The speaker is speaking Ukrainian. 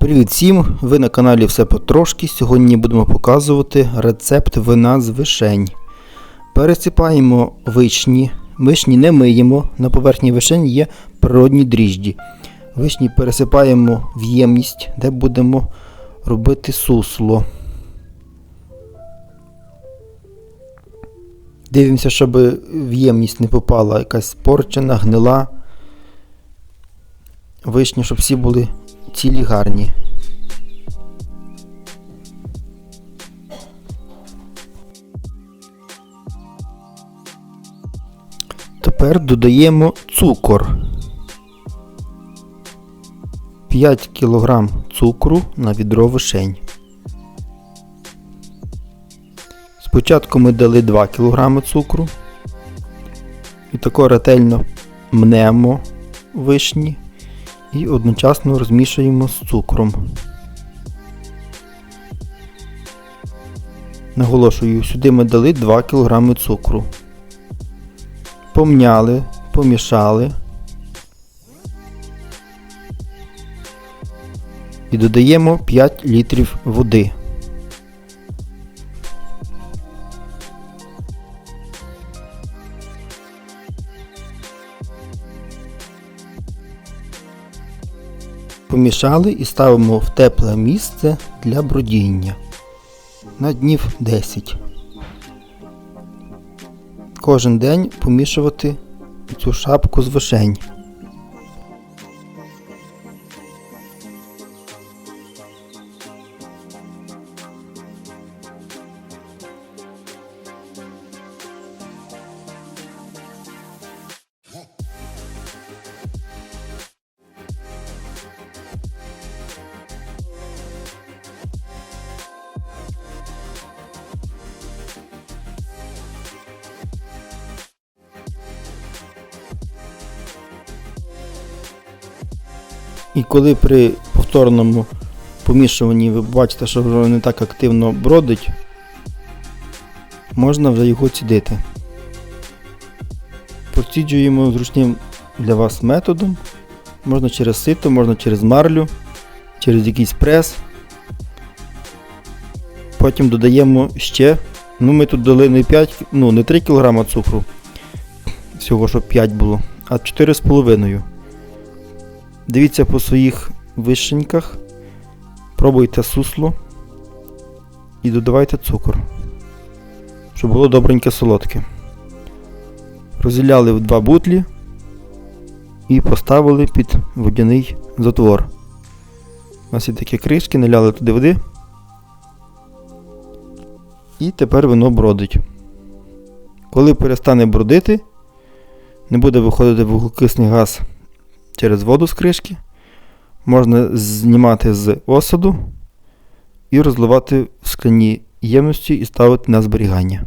Привіт всім! Ви на каналі Все Потрошки. Сьогодні будемо показувати рецепт вина з вишень. Пересипаємо вишні. Вишні не миємо. На поверхні вишень є природні дріжджі. Вишні пересипаємо в ємність, де будемо робити сусло. Дивимося, щоб в ємність не попала якась порчена, гнила. Вишні, щоб всі були цілі гарні. Тепер додаємо цукор. 5 кг цукру на відро вишень. Спочатку ми дали 2 кг цукру і тако ретельно мнемо вишні і одночасно розмішуємо з цукром. Наголошую, сюди ми дали 2 кг цукру. Помняли, помішали. І додаємо 5 літрів води. Помішали і ставимо в тепле місце для бродіння на днів 10. Кожен день помішувати цю шапку з вишень. І коли при повторному помішуванні ви бачите, що воно не так активно бродить, можна вже його цідити. Проціджуємо зручним для вас методом. Можна через сито, можна через марлю, через якийсь прес. Потім додаємо ще. Ну, ми тут дали не 5, ну не 3 кг цукру. Всього, щоб 5 було, а 4,5 Дивіться по своїх вишеньках, пробуйте сусло і додавайте цукор, щоб було добреньке солодке. Розділяли в два бутлі і поставили під водяний затвор. У нас є такі кришки, наляли туди води. І тепер воно бродить. Коли перестане бродити, не буде виходити вуглекисний газ через воду з кришки. Можна знімати з осаду і розливати в скляні ємності і ставити на зберігання.